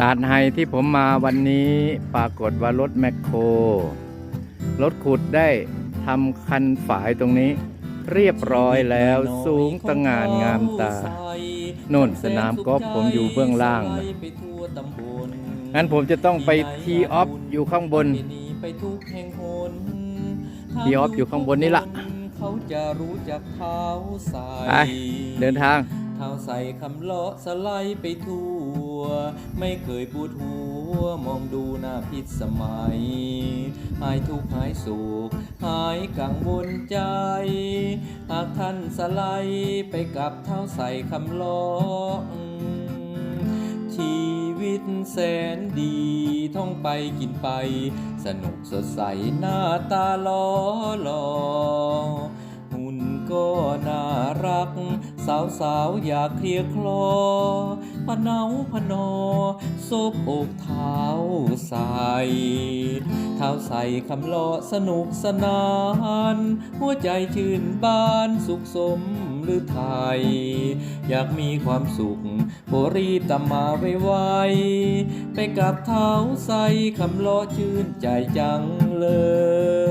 ตาดไฮที่ผมมาวันนี้ปรากฏว่ารถแมคโคร รถขุดได้ทำคันฝายตรงนี้ เรียบร้อยแล้วสูงตะงานงามตาโน่นสนามกอล์ฟผมอยู่เบื้องล่างนะงั้นผมจะต้องไปทีออฟอยู่ข้างบนทีออฟอยู่ข้างบนนี่ล่ะเขาจะรู้จักเท้าใสไปเดินทางเท้าใส่คำเลาะสไลด์ไปทั่ว ไม่เคยปวดหัว มองดูหน้าพิษสมัย หายทุกข์หายสุขหายกังวลใจ หากท่านสไลด์ไปกับเท้าใส่คำเลาะชีวิตแสนดีท่องไปกินไป สนุกสดใสหน้าตาล้อหลอหุ่นก็น่ารัก สาวสาวๆอยากเคลียคลอพะเนาพะนอซบอกเท้าใสเท้าใสคำล้อสนุกสนาน หัวใจชื่นบานสุขสมหรือไทย อยากมีความสุขโบรีตามาไวไวๆไปกับเท้าใสคำล้อชื่นใจจังเลย